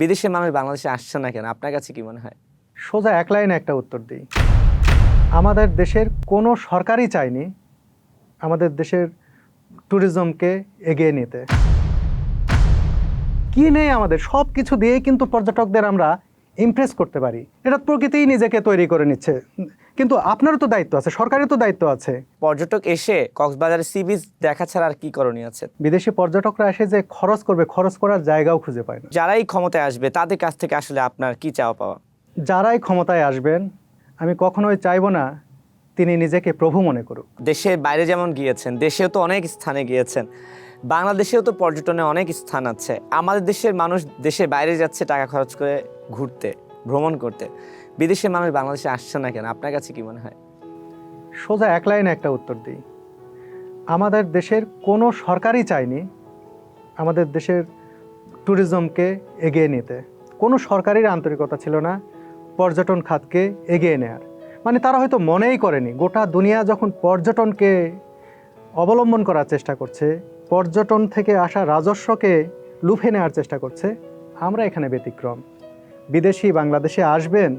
বিদেশের মানুষ বাংলাদেশে আসছে না কেন? আপনার কাছে কি মনে হয়? সোজা এক লাইনে একটা উত্তর দিই। আমাদের দেশের কোনো সরকারই চায়নি আমাদের দেশের ট্যুরিজমকে এগিয়ে নিতে। কি নেই আমাদের? সব কিছু দিয়েই কিন্তু পর্যটকদের আমরা ইমপ্রেস করতে পারি। এটা প্রকৃতিই নিজেকে তৈরি করে নিচ্ছে। কিন্তু আপনারও তো দায়িত্ব আছে সরকারের তো দায়িত্ব আছে। পর্যটক এসে কক্সবাজারের সি বিচ দেখা ছাড়া আর কি করণীয় আছে? বিদেশি পর্যটকরা এসে যে খরচ করবে খরচ করার জায়গাও খুঁজে পায় না। যারাই ক্ষমতায় আসবে তাদের কাছ থেকে আসলে আপনার কি চাওয়া পাওয়া? যারাই ক্ষমতায় আসবেন আমি কখনোই চাইব না তিনি নিজেকে প্রভু মনে করুক। দেশের বাইরে যেমন গিয়েছেন দেশেও তো অনেক স্থানে গিয়েছেন। বাংলাদেশেও তো পর্যটনে অনেক স্থান আছে। আমাদের দেশের মানুষ দেশের বাইরে যাচ্ছে টাকা খরচ করে ঘুরতে ভ্রমণ করতে। বিদেশের মানুষ বাংলাদেশে আসছে না কেন? আপনার কাছে কি মনে হয়? সোজা এক লাইনে একটা উত্তর দিই। আমাদের দেশের কোনো সরকারই চায়নি আমাদের দেশের ট্যুরিজমকে এগিয়ে নিতে। কোনো সরকারের আন্তরিকতা ছিল না পর্যটন খাতকে এগিয়ে নেয়ার। মানে তারা হয়তো মনেই করেনি, গোটা দুনিয়া যখন পর্যটনকে অবলম্বন করার চেষ্টা করছে, পর্যটন থেকে আসা রাজস্বকে লুফে নেওয়ার চেষ্টা করছে, আমরা এখানে ব্যতিক্রম। বিদেশি বাংলাদেশে আসবেন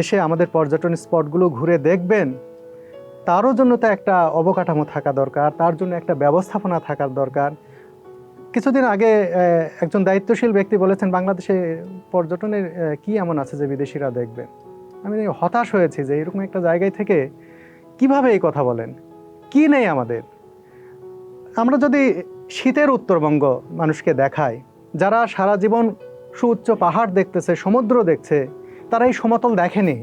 এসে আমাদের পর্যটন স্পটগুলো ঘুরে দেখবেন, তারও জন্য তো একটা অবকাঠামো থাকা দরকার, তার জন্য একটা ব্যবস্থাপনা থাকার দরকার। কিছুদিন আগে একজন দায়িত্বশীল ব্যক্তি বলেছেন, বাংলাদেশে পর্যটনের কি এমন আছে যে বিদেশিরা দেখবেন? আমি হতাশ হয়েছি যে এরকম একটা জায়গায় থেকে কীভাবে এই কথা বলেন? কি নেই আমাদের? আমরা যদি শীতের উত্তরবঙ্গ মানুষকে দেখাই, যারা সারা জীবন সুউচ্চ পাহাড় দেখতেছে, সমুদ্র দেখছে তারা এই সমতল দেখেনি।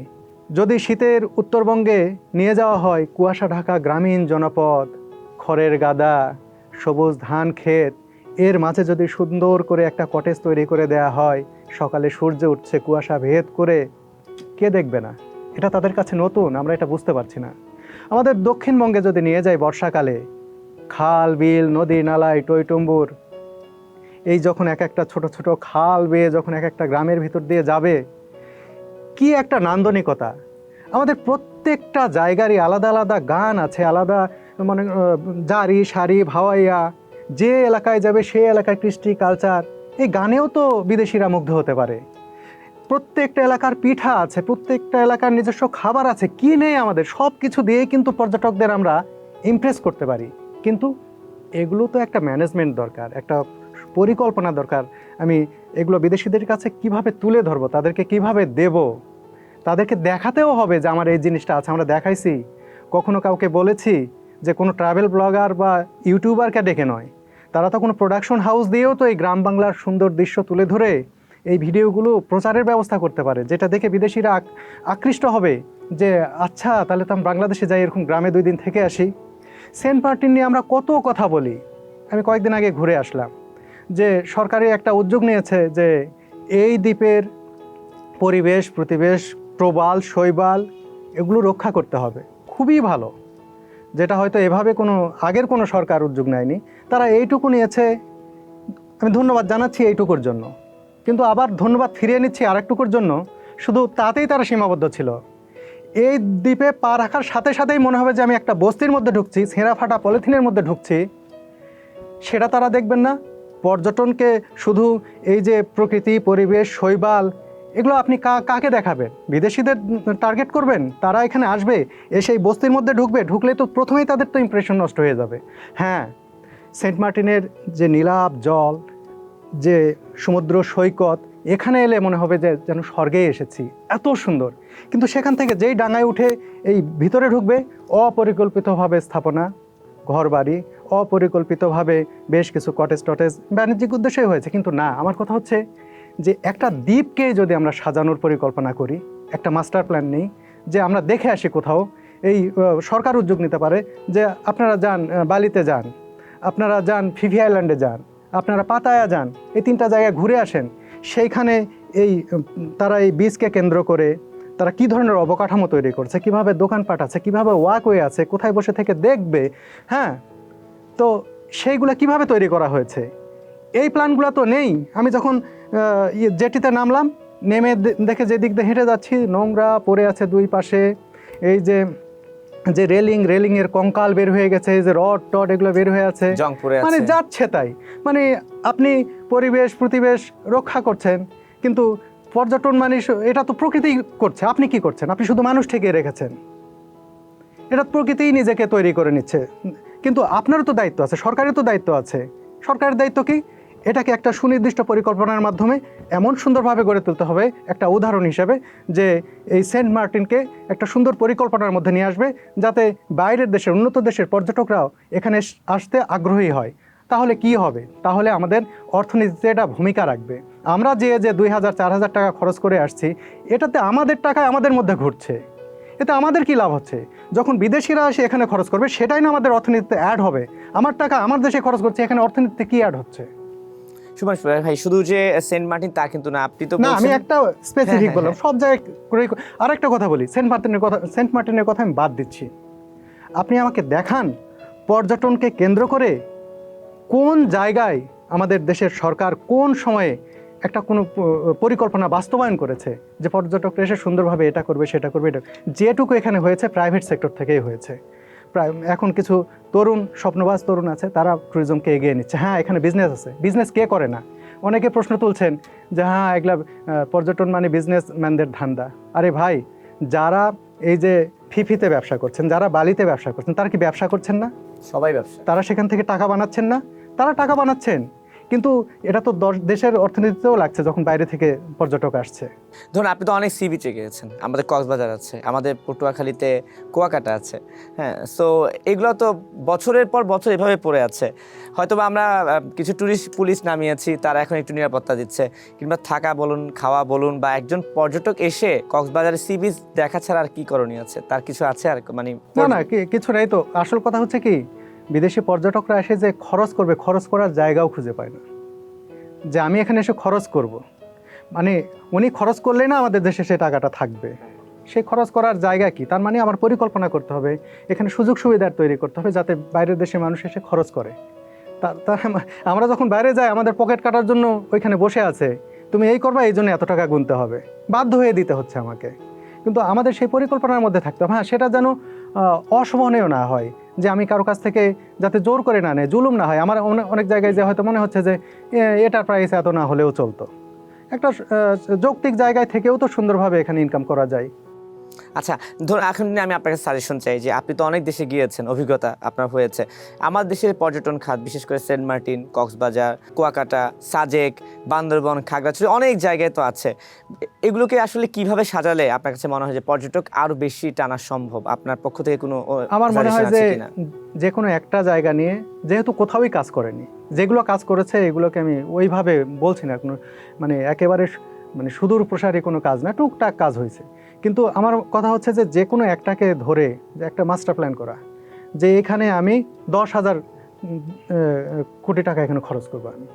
যদি শীতের উত্তরবঙ্গে নিয়ে যাওয়া হয় কুয়াশা ঢাকা গ্রামীণ জনপদ, খড়ের গাদা, সবুজ ধান ক্ষেত, এর মাঝে যদি সুন্দর করে একটা কটেজ তৈরি করে দেয়া হয়, সকালে সূর্য উঠছে কুয়াশা ভেদ করে, কে দেখবে না? এটা তাদের কাছে নতুন, আমরা এটা বুঝতে পারছি না। আমাদের দক্ষিণবঙ্গে যদি নিয়ে যাই বর্ষাকালে, খাল, বিল, নদী নালায় টইটুম্বুর, এই যখন এক একটা ছোট ছোট খাল বেয়ে যখন এক একটা গ্রামের ভিতর দিয়ে যাবে কি একটা নান্দনিকতা? আমাদের প্রত্যেকটা জায়গারই আলাদা আলাদা গান আছে, আলাদা মানে জারি, সারি, ভাওয়াইয়া, যে এলাকায় যাবে সে এলাকায় কৃষ্টি, কালচার। এই গানেও তো বিদেশিরা মুগ্ধ হতে পারে। প্রত্যেকটা এলাকার পিঠা আছে, প্রত্যেকটা এলাকার নিজস্ব খাবার আছে, কি নেই আমাদের? সব কিছু দিয়েই কিন্তু পর্যটকদের আমরা ইমপ্রেস করতে পারি। কিন্তু এগুলো তো একটা ম্যানেজমেন্ট দরকার, একটা পরিকল্পনা দরকার। আমি এগুলো বিদেশিদের কাছে কীভাবে তুলে ধরবো? তাদেরকে কীভাবে দেব? তাদেরকে দেখাতেও হবে যে আমার এই জিনিসটা আছে, আমরা দেখাইছি। কখনো কাউকে বলেছি যে কোনো ট্রাভেল ব্লগার বা ইউটিউবারকে ডেকে নয়। তারা তো কোনো প্রোডাকশন হাউস দিয়েও তো এই গ্রাম বাংলার সুন্দর দৃশ্য তুলে ধরে এই ভিডিওগুলো প্রচারের ব্যবস্থা করতে পারে, যেটা দেখে বিদেশিরা আকৃষ্ট হবে যে আচ্ছা তাহলে তো আমি বাংলাদেশে যাই, এরকম গ্রামে দুই দিন থেকে আসি। সেন্ট মার্টিন নিয়ে আমরা কত কথা বলি? আমি কয়েকদিন আগে ঘুরে আসলাম। যে সরকারি একটা উদ্যোগ নিয়েছে যে এই দ্বীপের পরিবেশ, প্রতিবেশ, প্রবাল, শৈবাল এগুলো রক্ষা করতে হবে। খুবই ভালো। যেটা হয়তো এভাবে কোনো, আগের কোনো সরকার উদ্যোগ নেয়নি। তারা এইটুকু নিয়েছে। আমি ধন্যবাদ জানাচ্ছি এইটুকুর জন্য। কিন্তু আবার ধন্যবাদ ফিরিয়ে নিচ্ছি আরেকটুকুর জন্য। শুধু তাতেই তারা সীমাবদ্ধ ছিল। এই দ্বীপে পা রাখার সাথে সাথেই মনে হবে যে আমি একটা বস্তির মধ্যে ঢুকছি, ছেঁড়া ফাটা পলিথিনের মধ্যে ঢুকছি। সেটা তারা দেখবেন না। পর্যটনকে শুধু এই যে প্রকৃতি, পরিবেশ, শৈবাল, এগুলো আপনি কাকে দেখাবেন? বিদেশিদের টার্গেট করবেন? তারা এখানে আসবে, এসে এই বস্তির মধ্যে ঢুকবে ঢুকলে তো প্রথমেই তাদের তো ইমপ্রেশন নষ্ট হয়ে যাবে। হ্যাঁ সেন্ট মার্টিনের যে নীলাভ জল, যে সমুদ্র সৈকত, এখানে এলে মনে হবে যে, যেন স্বর্গে এসেছি। এত সুন্দর। কিন্তু সেখান থেকে যেই ডাঙায় উঠে এই ভিতরে ঢুকবে, অপরিকল্পিতভাবে স্থাপনা, ঘরবাড়ি অপরিকল্পিতভাবে বেশ কিছু কটেজ টটেজ বাণিজ্যিক উদ্দেশ্যে হয়েছে। কিন্তু না, আমার কথা হচ্ছে যে একটা দ্বীপকে যদি আমরা সাজানোর পরিকল্পনা করি, একটা মাস্টার প্ল্যান নেই, যে আমরা দেখে আসি কোথাও, এই সরকার উদ্যোগ নিতে পারে, যে আপনারা যান বালিতে যান, আপনারা যান ফিভি আইল্যান্ডে যান, আপনারা পাতায়া যান, এই তিনটা জায়গায় ঘুরে আসেন, সেইখানে এই তারা এই বীজকে কেন্দ্র করে, তারা কি ধরনের অবকাঠামো তৈরি করছে, কীভাবে দোকানপাট আছে, কীভাবে ওয়াকওয়ে আছে, কোথায় বসে থেকে দেখবে হ্যাঁ? তো সেইগুলো কীভাবে তৈরি করা হয়েছে? এই প্ল্যানগুলো তো নেই। আমি যখন ইয়ে জেটিতে নামলাম নেমে দেখে যেদিক দিয়ে হেঁটে যাচ্ছি নোংরা পড়ে আছে দুই পাশে। এই যে যে রেলিং রেলিংয়ের কঙ্কাল বের হয়ে গেছে এই যে রড টড এগুলো বের হয়ে আছে। মানে যাচ্ছে তাই। মানে আপনি পরিবেশ প্রতিবেশ রক্ষা করছেন কিন্তু পর্যটন মানে এটা তো প্রকৃতি করছে। আপনি কি করছেন? আপনি শুধু মানুষ ঠেকিয়ে রেখেছেন। এটা প্রকৃতিই নিজেকে তৈরি করে নিচ্ছে। কিন্তু আপনারও তো দায়িত্ব আছে সরকারের তো দায়িত্ব আছে। সরকারের দায়িত্ব কি? এটাকে একটা সুনির্দিষ্ট পরিকল্পনার মাধ্যমে এমন সুন্দরভাবে গড়ে তুলতে হবে, একটা উদাহরণ হিসেবে, যে এই সেন্ট মার্টিনকে একটা সুন্দর পরিকল্পনার মধ্যে নিয়ে আসবে, যাতে বাইরের দেশের, উন্নত দেশের পর্যটকরাও এখানে আসতে আগ্রহী হয়। তাহলে কি হবে? তাহলে আমাদের অর্থনীতিতে এটা ভূমিকা রাখবে। আমরা যে যে দুই হাজার, চার হাজার টাকা খরচ করে আসছি, এটাতে আমাদের টাকা আমাদের মধ্যে ঘুরছে। এতে আমাদের কি লাভ হচ্ছে? যখন বিদেশিরা এসে এখানে খরচ করবে সেটাই না আমাদের অর্থনীতিতে অ্যাড হবে। আমার টাকা আমার দেশে খরচ করছে এখানে অর্থনীতিতে কি অ্যাড হচ্ছে? সুভাষ ভাই শুধু যে সেন্ট মার্টিন তা কিন্তু না আপনি তো না আমি একটা স্পেসিফিক হ্যাঁ, বললাম সব জায়গায় আর একটা কথা বলি সেন্ট মার্টিনের কথা সেন্ট মার্টিনের কথা আমি বাদ দিচ্ছি। আপনি আমাকে দেখান পর্যটনকে কেন্দ্র করে কোন জায়গায় আমাদের দেশের সরকার কোন সময়ে একটা কোনো পরিকল্পনা বাস্তবায়ন করেছে যে পর্যটকরা এসে সুন্দরভাবে এটা করবে সেটা করবে এটা যেটুকু এখানে হয়েছে প্রাইভেট সেক্টর থেকেই হয়েছে। প্রায় এখন কিছু তরুণ স্বপ্নবাজ তরুণ আছে তারা ট্যুরিজমকে এগিয়ে নিচ্ছে। হ্যাঁ এখানে বিজনেস আছে। বিজনেস কে করে না? অনেকে প্রশ্ন তুলছেন যে হ্যাঁ এগুলা পর্যটন মানে বিজনেসম্যানদের ধান্দা। আরে ভাই যারা এই যে ফিফিতে ব্যবসা করছেন যারা বালিতে ব্যবসা করছেন তারা কি ব্যবসা করছেন না? সবাই ব্যবসা। তারা সেখান থেকে টাকা বানাচ্ছেন না? তারা টাকা বানাচ্ছেন। কিন্তু এটা তো দেশের অর্থনীতিতেও লাগছে যখন বাইরে থেকে পর্যটক আসছে। ধরুন আপনি তো অনেক সি বিচে গিয়েছেন। আমাদের কক্সবাজার আছে আমাদের পটুয়াখালীতে কুয়াকাটা আছে। হ্যাঁ সো এগুলো তো বছরের পর বছর এভাবে পড়ে আছে। হয়তো বা আমরা কিছু ট্যুরিস্ট পুলিশ নামিয়েছি তারা এখন একটু নিরাপত্তা দিচ্ছে। কিংবা থাকা বলুন খাওয়া বলুন বা একজন পর্যটক এসে কক্সবাজারের সি বিচ দেখা ছাড়া আর কি করণীয় আছে? তার কিছু আছে আর মানে না না কিছু নাই তো। আসল কথা হচ্ছে কি বিদেশি পর্যটকরা এসে যে খরচ করবে, খরচ করার জায়গাও খুঁজে পায় না। যে আমি এখানে এসে খরচ করব। মানে উনি খরচ করলেই না আমাদের দেশে সে টাকাটা থাকবে। সেই খরচ করার জায়গা কি? তার মানে আমার পরিকল্পনা করতে হবে, এখানে সুযোগ সুবিধার তৈরি করতে হবে যাতে বাইরের দেশে মানুষ এসে খরচ করে। তা- তা, আমরা যখন বাইরে যাই, আমাদের পকেট কাটার জন্য ওইখানে বসে আছে, তুমি এই করবা, এই জন্য এত টাকা গুনতে হবে। বাধ্য হয়ে দিতে হচ্ছে আমাকে। কিন্তু আমাদের সেই পরিকল্পনার মধ্যে থাকতে হবে হ্যাঁ সেটা যেন অশোভনীয় না হয়। যে আমি কারও কাছ থেকে যাতে জোর করে না নেয়, জুলুম না হয়। আমার অনেক জায়গায় যে হয়তো মনে হচ্ছে যে এটার প্রাইস এত না হলেও চলতো। একটা যৌক্তিক জায়গায় থেকেও তো সুন্দরভাবে এখানে ইনকাম করা যায়। আচ্ছা ধরুন এখন আমি আপনাকে সাজেশন চাই যে আপনি তো অনেক দেশে গিয়েছেন অভিজ্ঞতা আপনার হয়েছে। আমার দেশের পর্যটন খাত বিশেষ করে সেন্ট মার্টিন কক্সবাজার কুয়াকাটা সাজেক বান্দরবন খাগড়াছড়ি অনেক জায়গায় তো আছে। এগুলোকে আসলে কীভাবে সাজালে আপনার কাছে মনে হয় যে পর্যটক আরও বেশি টানা সম্ভব? আপনার পক্ষ থেকে কোনো আমার মনে হয় যে যে কোনো? একটা জায়গা নিয়ে যেহেতু কোথাওই কাজ করেনি যেগুলো কাজ করেছে এগুলোকে আমি ওইভাবে বলছি না কোনো মানে একেবারে মানে সুদূর প্রসারী কোনো কাজ না টুকটাক কাজ হয়েছে। কিন্তু আমার কথা হচ্ছে যে যে কোনো একটাকে ধরে যে একটা মাস্টার প্ল্যান করা, যে এখানে আমি দশ হাজার কোটি টাকা এখানে খরচ করব আমি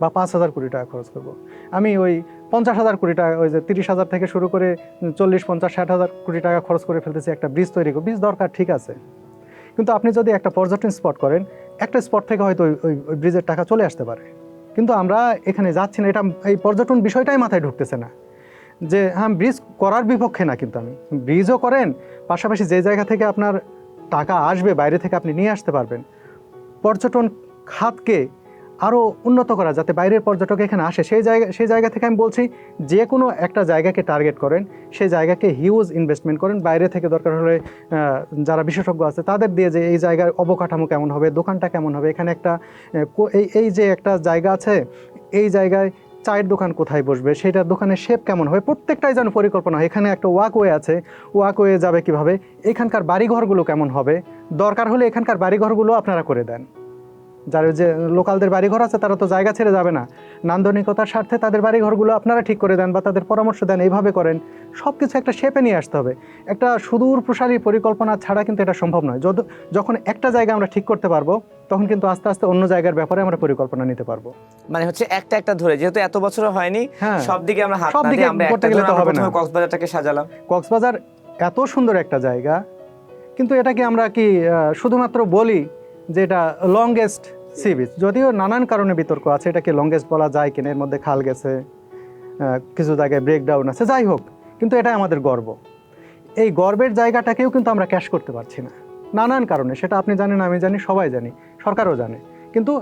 বা পাঁচ হাজার কোটি টাকা খরচ করব। আমি ওই পঞ্চাশ হাজার কোটি টাকা, ওই যে তিরিশ হাজার থেকে শুরু করে চল্লিশ, পঞ্চাশ, ষাট হাজার কোটি টাকা খরচ করে ফেলতেছি, একটা ব্রিজ তৈরি করব। ব্রিজ দরকার, ঠিক আছে। কিন্তু আপনি যদি একটা পর্যটন স্পট করেন, একটা স্পট থেকে হয়তো ওই ওই ওই ব্রিজের টাকা চলে আসতে পারে। কিন্তু আমরা এখানে যাচ্ছি না, এটা এই পর্যটন বিষয়টাই মাথায় ঢুকতেছে না। যে হ্যাঁ ব্রিজ করার বিপক্ষে না কিন্তু আমি। ব্রিজও করেন, পাশাপাশি যে জায়গা থেকে আপনার টাকা আসবে, বাইরে থেকে আপনি নিয়ে আসতে পারবেন। পর্যটন খাতকে আরও উন্নত করা যাতে বাইরের পর্যটক এখানে আসে। সেই জায়গা সেই জায়গা থেকে আমি বলছি, যে কোনো একটা জায়গাকে টার্গেট করেন, সেই জায়গাকে হিউজ ইনভেস্টমেন্ট করেন। বাইরে থেকে দরকার হলে যারা বিশেষজ্ঞ আছে, তাদের দিয়ে যে এই জায়গার অবকাঠামো কেমন হবে, দোকানটা কেমন হবে, এখানে একটা এই এই যে একটা জায়গা আছে, এই জায়গায় চায়ের দোকান কোথায় বসবে? সেটার দোকানের শেপ কেমন হবে? প্রত্যেকটাই যেন পরিকল্পনা হয়। এখানে একটা ওয়াকওয়ে আছে। ওয়াকওয়ে যাবে কীভাবে? এখানকার বাড়িঘরগুলো কেমন হবে? দরকার হলে এখানকার বাড়িঘরগুলো আপনারা করে দেন। যারা যে লোকালদের বাড়িঘর আছে, তারা তো জায়গা ছেড়ে যাবে না। নান্দনিকতার স্বার্থে তাদের বাড়িঘরগুলো আপনারা ঠিক করে দেন বা তাদের পরামর্শ দেন, এইভাবে করেন। সব কিছু একটা শেপে নিয়ে আসতে হবে। একটা সুদূর প্রসারী পরিকল্পনা ছাড়া কিন্তু এটা সম্ভব নয়। যখন একটা জায়গা আমরা ঠিক করতে পারব তখন কিন্তু আস্তে আস্তে অন্য জায়গার ব্যাপারে আমরা পরিকল্পনা নিতে পারব মানে হচ্ছে একটা একটা ধরে যেহেতু এত বছর হয়নি হ্যাঁ। সব দিকে আমরা হাত সব দিকে আমরা করতে গেলে তো হবে না। কক্সবাজারটাকে সাজালাম কক্সবাজার এত সুন্দর একটা জায়গা কিন্তু এটাকে আমরা কি শুধুমাত্র বলি যে এটা লংগেস্ট সি বিচ যদিও নানান কারণে বিতর্ক আছে এটাকে লংগেস্ট বলা যায় কিনা এর মধ্যে খাল গেছে কিছু জায়গায় ব্রেকডাউন আছে যাই হোক কিন্তু এটা আমাদের গর্ব এই গর্বের জায়গাটাকেও কিন্তু আমরা ক্যাশ করতে পারছি না নানান কারণে সেটা আপনি জানেন আমি জানি সবাই জানি সরকারও জানে কিন্তু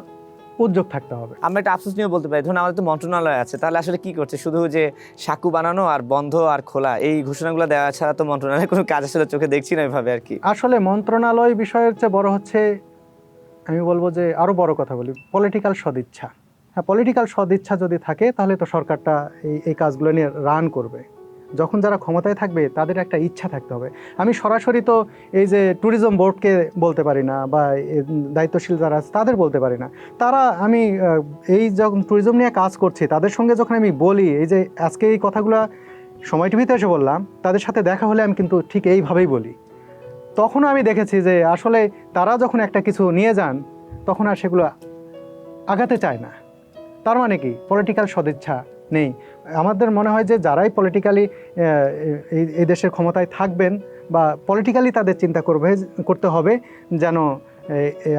উদ্যোগ থাকতে হবে। আমরা একটা আফসোস নিয়ে বলতে পারি ধরুন আমাদের তো মন্ত্রণালয় আছে তাহলে আসলে কি করছে? শুধু যে সাকু বানানো আর বন্ধ আর খোলা এই ঘোষণাগুলো দেওয়া ছাড়া তো মন্ত্রণালয়ের কোনো কাজ আসলে চোখে দেখছি না এভাবে আর কি। আসলে মন্ত্রণালয় বিষয়ের চেয়ে বড় হচ্ছে আমি বলব যে আরও বড় কথা বলি পলিটিক্যাল সদিচ্ছা। হ্যাঁ পলিটিক্যাল সদিচ্ছা যদি থাকে তাহলে তো সরকারটা এই এই কাজগুলো নিয়ে রান করবে। যখন যারা ক্ষমতায় থাকবে, তাদের একটা ইচ্ছা থাকতে হবে। আমি সরাসরি তো এই যে ট্যুরিজম বোর্ডকে বলতে পারি না বা দায়িত্বশীল যারা আছে, তাদের বলতে পারি না। তারা আমি এই যখন ট্যুরিজম নিয়ে কাজ করছি, তাদের সঙ্গে যখন আমি বলি, এই যে আজকে এই কথাগুলো সময় টিভিতে এসে বললাম, তাদের সাথে দেখা হলে আমি কিন্তু ঠিক এইভাবেই বলি। তখনও আমি দেখেছি যে আসলে তারা যখন একটা কিছু নিয়ে যান, তখন আর সেগুলো আগাতে চায় না। তার মানে কি? পলিটিক্যাল সদিচ্ছা নেই। আমাদের মনে হয় যে যারাই পলিটিক্যালি এই দেশের ক্ষমতায় থাকবেন বা পলিটিক্যালি তাদের চিন্তা করবে, করতে হবে যেন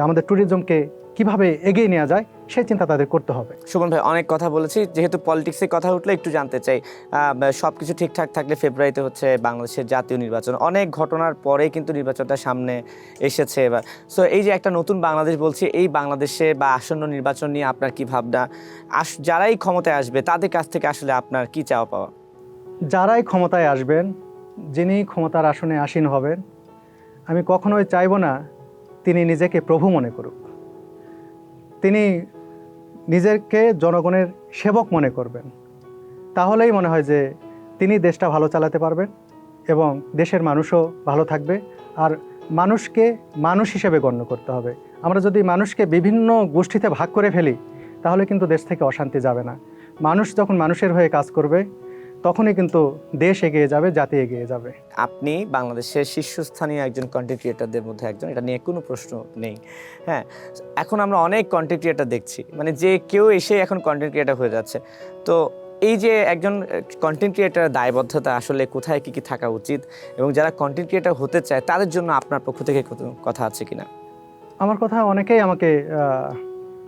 আমাদের ট্যুরিজমকে কীভাবে এগিয়ে নেওয়া যায় সেই চিন্তা তাদের করতে হবে। সুমন ভাই অনেক কথা বলেছি। যেহেতু পলিটিক্সের কথা উঠলে একটু জানতে চাই সব কিছু ঠিকঠাক থাকলে ফেব্রুয়ারিতে হচ্ছে বাংলাদেশের জাতীয় নির্বাচন। অনেক ঘটনার পরেই কিন্তু নির্বাচনটা সামনে এসেছে এবার। সো এই যে একটা নতুন বাংলাদেশ বলছি এই বাংলাদেশে বা আসন্ন নির্বাচন নিয়ে আপনার কি ভাবনা? আস যারাই ক্ষমতায় আসবে তাদের কাছ থেকে আসলে আপনার কি চাওয়া পাওয়া? যারাই ক্ষমতায় আসবেন যিনি ক্ষমতার আসনে আসীন হবেন আমি কখনোই চাইব না তিনি নিজেকে প্রভু মনে করুক। তিনি নিজেকে জনগণের সেবক মনে করবেন। তাহলেই মনে হয় যে তিনি দেশটা ভালো চালাতে পারবেন এবং দেশের মানুষও ভালো থাকবে আর মানুষকে মানুষ হিসেবে গণ্য করতে হবে। আমরা যদি মানুষকে বিভিন্ন গোষ্ঠীতে ভাগ করে ফেলি, তাহলে কিন্তু দেশ থেকে অশান্তি যাবে না। মানুষ যখন মানুষের হয়ে কাজ করবে তখনই কিন্তু দেশ এগিয়ে যাবে জাতি এগিয়ে যাবে। আপনি বাংলাদেশের শীর্ষস্থানীয় একজন কন্টেন্ট ক্রিয়েটারদের মধ্যে একজন এটা নিয়ে কোনো প্রশ্ন নেই। হ্যাঁ এখন আমরা অনেক কন্টেন্ট ক্রিয়েটার দেখছি মানে যে কেউ এসে এখন কন্টেন্ট ক্রিয়েটার হয়ে যাচ্ছে। তো এই যে একজন কন্টেন্ট ক্রিয়েটারের দায়বদ্ধতা আসলে কোথায় কি কি থাকা উচিত এবং যারা কন্টেন্ট ক্রিয়েটার হতে চায় তাদের জন্য আপনার পক্ষ থেকে কথা আছে কিনা? আমার কথা অনেকেই আমাকে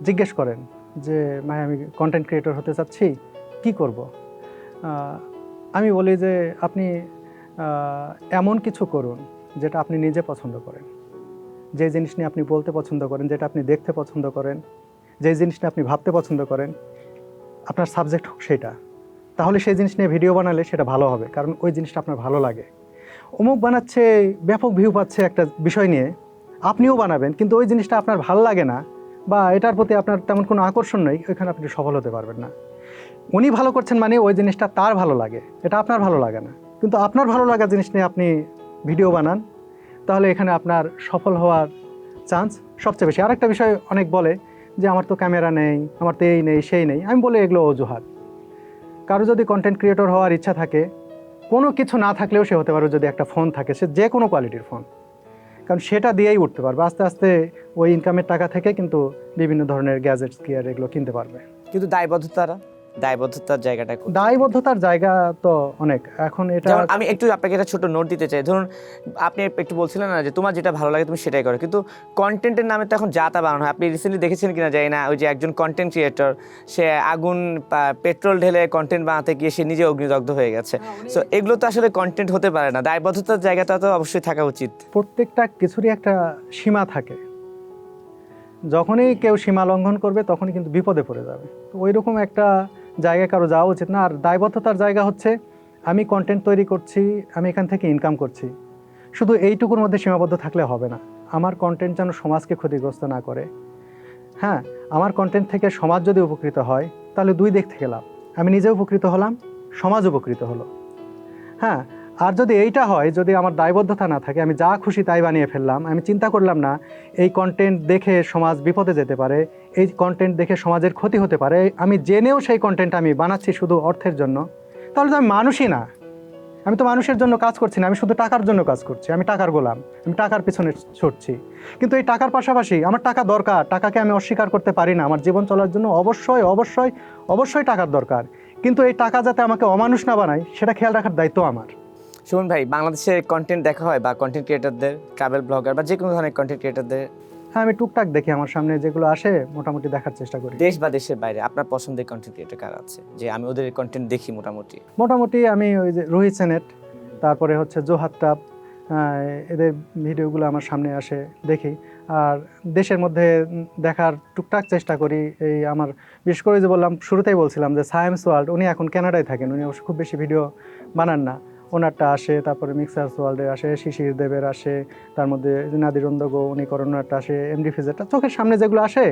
জিজ্ঞেস করেন যে ভাই আমি কন্টেন্ট ক্রিয়েটর হতে চাচ্ছি কি করব? আমি বলি যে আপনি এমন কিছু করুন যেটা আপনি নিজে পছন্দ করেন। যে জিনিস নিয়ে আপনি বলতে পছন্দ করেন, যেটা আপনি দেখতে পছন্দ করেন, যে জিনিস নিয়ে আপনি ভাবতে পছন্দ করেন, আপনার সাবজেক্ট হোক সেটা। তাহলে সেই জিনিস নিয়ে ভিডিও বানালে সেটা ভালো হবে, কারণ ওই জিনিসটা আপনার ভালো লাগে। অমুক বানাচ্ছে, ব্যাপক ভিউ পাচ্ছে একটা বিষয় নিয়ে, আপনিও বানাবেন, কিন্তু ওই জিনিসটা আপনার ভালো লাগে না, বা এটার প্রতি আপনার তেমন কোনো আকর্ষণ নেই, ওইখানে আপনি সফল হতে পারবেন না। উনি ভালো করছেন মানে ওই জিনিসটা তার ভালো লাগে। এটা আপনার ভালো লাগে না। কিন্তু আপনার ভালো লাগা জিনিস নিয়ে আপনি ভিডিও বানান, তাহলে এখানে আপনার সফল হওয়ার চান্স সবচেয়ে বেশি। আরেকটা বিষয় অনেক বলে যে, আমার তো ক্যামেরা নেই, আমার তো এই নেই, সেই নেই। আমি বলি, এগুলো অজুহাত। কারও যদি কন্টেন্ট ক্রিয়েটর হওয়ার ইচ্ছা থাকে, কোনো কিছু না থাকলেও সে হতে পারে যদি একটা ফোন থাকে, সে যে কোনো কোয়ালিটির ফোন। কারণ সেটা দিয়েই উঠতে পারবে। আস্তে আস্তে ওই ইনকামের টাকা থেকে কিন্তু বিভিন্ন ধরনের গ্যাজেটস গিয়ার এগুলো কিনতে পারবে। কিন্তু দায়বদ্ধতারা দায়বদ্ধতার জায়গাটা দায়বদ্ধতার জায়গা তো অনেক। এখন এটা আমি একটু আপনাকে একটা ছোট নোট দিতে চাই। ধরুন আপনি একটু বলছিলেন না যে তোমার যেটা ভালো লাগে তুমি সেটাই করো। কিন্তু কন্টেন্টের নামে তো এখন যা তা বানানো হয়। আপনি রিসেন্টলি দেখেছেন কিনা যাই না ওই যে একজন কন্টেন্ট ক্রিয়েটর সে আগুন পেট্রোল ঢেলে কন্টেন্ট বানাতে গিয়ে সে নিজে অগ্নিদগ্ধ হয়ে গেছে। সো এগুলো তো আসলে কন্টেন্ট হতে পারে না। দায়বদ্ধতার জায়গাটা তো অবশ্যই থাকা উচিত। প্রত্যেকটা কিছুরই একটা সীমা থাকে। যখনই কেউ সীমা লঙ্ঘন করবে তখনই কিন্তু বিপদে পড়ে যাবে। তো ওই রকম একটা জায়গায় কারও যাওয়া উচিত না। আর দায়বদ্ধতার জায়গা হচ্ছে, আমি কন্টেন্ট তৈরি করছি, আমি এখান থেকে ইনকাম করছি। শুধু এইটুকুর মধ্যে সীমাবদ্ধ থাকলে হবে না। আমার কন্টেন্ট যেন সমাজকে ক্ষতিগ্রস্ত না করে। হ্যাঁ আমার কন্টেন্ট থেকে সমাজ যদি উপকৃত হয়, তাহলে দুই দিক থেকে লাভ। আমি নিজে উপকৃত হলাম, সমাজ উপকৃত হলো। হ্যাঁ আর যদি এইটা হয়, যদি আমার দায়বদ্ধতা না থাকে, আমি যা খুশি তাই বানিয়ে ফেললাম, আমি চিন্তা করলাম না, এই কন্টেন্ট দেখে সমাজ বিপদে যেতে পারে, এই কন্টেন্ট দেখে সমাজের ক্ষতি হতে পারে, আমি জেনেও সেই কন্টেন্ট আমি বানাচ্ছি শুধু অর্থের জন্য, তাহলে তো আমি মানুষই না। আমি তো মানুষের জন্য কাজ করছি না, আমি শুধু টাকার জন্য কাজ করছি, আমি টাকার গোলাম, আমি টাকার পিছনে ছুটছি। কিন্তু এই টাকার পাশাপাশি আমার টাকা দরকার, টাকাকে আমি অস্বীকার করতে পারি না, আমার জীবন চলার জন্য অবশ্যই অবশ্যই অবশ্যই টাকার দরকার। কিন্তু এই টাকা যাতে আমাকে অমানুষ না বানায়, সেটা খেয়াল রাখার দায়িত্ব আমার। সুমন ভাই বাংলাদেশে কন্টেন্ট দেখা হয় বা কন্টেন্ট ক্রিয়েটারদের ট্রাভেল ব্লগার বা যে কোনো ধরনের কন্টেন্ট ক্রিয়েটারদের হ্যাঁ আমি টুকটাক দেখি আমার সামনে যেগুলো আসে মোটামুটি দেখার চেষ্টা করি। দেশ বা দেশের বাইরে আপনার পছন্দের কন্টেন্ট ক্রিয়েটার কার আছে? যে আমি ওদের কন্টেন্ট দেখি মোটামুটি। মোটামুটি আমি ওই যে রোহিত সেনেট তারপরে হচ্ছে জোহাত টাপ এদের ভিডিওগুলো আমার সামনে আসে দেখি। আর দেশের মধ্যে দেখার টুকটাক চেষ্টা করি এই আমার বিশেষ করে যে বললাম শুরুতেই বলছিলাম যে সায়েন্স ওয়ার্ল্ড উনি এখন কানাডায় থাকেন উনি অবশ্য খুব বেশি ভিডিও বানান না। ওনারটা আসে তারপরে মিক্সার্স ওয়ার্ল্ডে আসে শিশির দেবের আসে তার মধ্যে নাদির গো উনি করোনারটা আসে এমডি ফিজেরটা চোখের সামনে যেগুলো আসে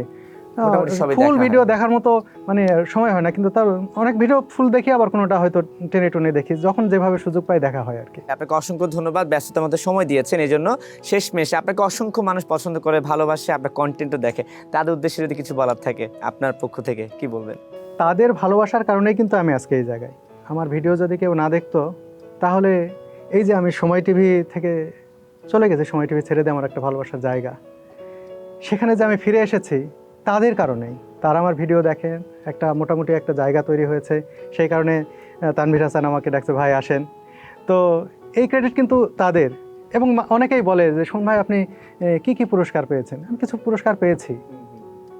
ফুল ভিডিও দেখার মতো মানে সময় হয় না কিন্তু তার অনেক ভিডিও ফুল দেখি আবার কোনোটা হয়তো টেনে টুনে দেখি যখন যেভাবে সুযোগ পাই দেখা হয় আর কি। আপনাকে অসংখ্য ধন্যবাদ ব্যস্ততার মধ্যে সময় দিয়েছেন এই জন্য শেষ মেশে আপনাকে অসংখ্য মানুষ পছন্দ করে ভালোবাসে আপনার কন্টেন্টও দেখে। তাদের উদ্দেশ্যে যদি কিছু বলার থাকে আপনার পক্ষ থেকে কি বলবেন? তাদের ভালোবাসার কারণেই কিন্তু আমি আজকে এই জায়গায়। আমার ভিডিও যদি কেউ না দেখতো তাহলে এই যে আমি সময় টিভি থেকে চলে গেছে সময় টিভি ছেড়ে দিয়ে আমার একটা ভালোবাসার জায়গা। সেখানে যে আমি ফিরে এসেছি তাদের কারণেই। তারা আমার ভিডিও দেখেন একটা মোটামুটি একটা জায়গা তৈরি হয়েছে। সেই কারণে তানভীর হাসান আমাকে ডাকছে ভাই আসেন। তো এই ক্রেডিট কিন্তু তাদের। এবং অনেকেই বলে যে শোন ভাই আপনি কি কি পুরস্কার পেয়েছেন? আমি কিছু পুরস্কার পেয়েছি।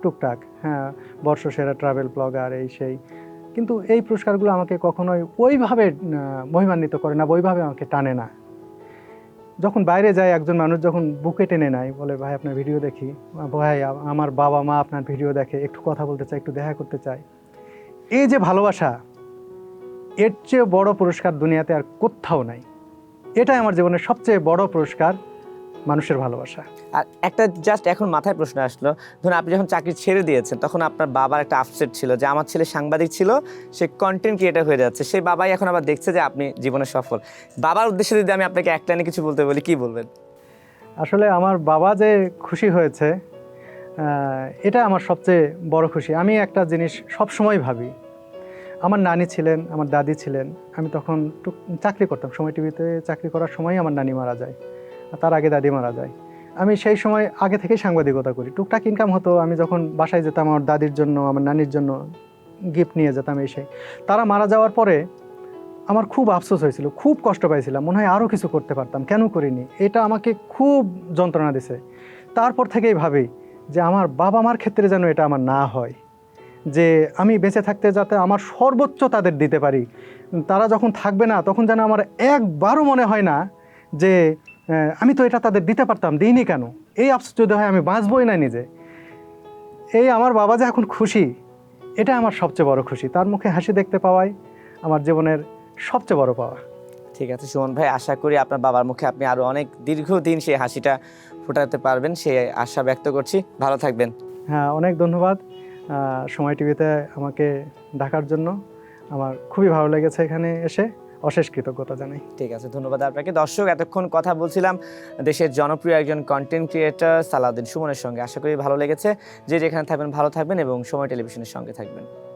টুকটাক হ্যাঁ বর্ষসেরা ট্রাভেল ব্লগার এই সেই। কিন্তু এই পুরস্কারগুলো আমাকে কখনোই ওইভাবে মহিমান্বিত করে না ওইভাবে আমাকে টানে না। যখন বাইরে যায় একজন মানুষ, যখন বুকে টেনে নেয়, বলে, ভাই, আপনার ভিডিও দেখি। ভাই আমার বাবা মা আপনার ভিডিও দেখে, একটু কথা বলতে চায়, একটু দেখা করতে চায়। এই যে ভালোবাসা, এর চেয়ে বড় পুরস্কার দুনিয়াতে আর কোথাও নাই। এটাই আমার জীবনের সবচেয়ে বড় পুরস্কার। মানুষের ভালোবাসা। আর একটা জাস্ট এখন মাথায় প্রশ্ন আসলো ধরুন আপনি যখন চাকরি ছেড়ে দিয়েছেন তখন আপনার বাবার একটা আপসেট ছিল যে আমার ছেলে সাংবাদিক ছিল সে কন্টেন্ট ক্রিয়েটার হয়ে যাচ্ছে সেই বাবাই এখন আবার দেখছে যে আপনি জীবনে সফল। বাবার উদ্দেশ্যে যদি আমি আপনাকে এক লাইনে কিছু বলতে বলি কি বলবেন? আসলে আমার বাবা যে খুশি হয়েছে এটা আমার সবচেয়ে বড় খুশি। আমি একটা জিনিস সবসময় ভাবি আমার নানি ছিলেন আমার দাদি ছিলেন আমি তখন চাকরি করতাম সময় টিভিতে চাকরি করার সময় আমার নানি মারা যায়। তার আগে দাদি মারা যায়। আমি সেই সময় আগে থেকেই সাংবাদিকতা করি। টুকটাক ইনকাম হতো, আমি যখন বাসায় যেতাম, আমার দাদির জন্য, আমার নানির জন্য গিফট নিয়ে যেতাম এই সেই তারা মারা যাওয়ার পরে আমার খুব আফসোস হয়েছিল, খুব কষ্ট পাইছিলাম। মনে হয় আরও কিছু করতে পারতাম, কেন করিনি? এটা আমাকে খুব যন্ত্রণা দিছে। তারপর থেকেই ভাবি যে আমার বাবা মার ক্ষেত্রে যেন এটা আমার না হয়। যে আমি বেঁচে থাকতে যাতে আমার সর্বোচ্চ তাদের দিতে পারি। তারা যখন থাকবে না, তখন যেন আমার একবারও মনে হয় না যে আমি তো এটা তাদের দিতে পারতাম দিইনি কেন? এই আফসোস যদি হয় আমি বাঁচবই না নিজে। এই আমার বাবা যে এখন খুশি এটা আমার সবচেয়ে বড় খুশি। তার মুখে হাসি দেখতে পাওয়াই আমার জীবনের সবচেয়ে বড় পাওয়া। ঠিক আছে সুমন ভাই আশা করি আপনার বাবার মুখে আপনি আরও অনেক দীর্ঘদিন সেই হাসিটা ফোটাতে পারবেন সে আশা ব্যক্ত করছি। ভালো থাকবেন। হ্যাঁ অনেক ধন্যবাদ। সময় টিভিতে আমাকে ডাকার জন্য। আমার খুবই ভালো লেগেছে এখানে এসে। অশেষ কৃতজ্ঞতা জানাই। ঠিক আছে, ধন্যবাদ আপনাকে। দর্শক, এতক্ষণ কথা বলছিলাম দেশের জনপ্রিয় একজন কন্টেন্ট ক্রিয়েটর সালাউদ্দিন সুমনের সঙ্গে। আশা করি ভালো লেগেছে। যে যেখানে থাকবেন, ভালো থাকবেন এবং সময় টেলিভিশনের সঙ্গে থাকবেন।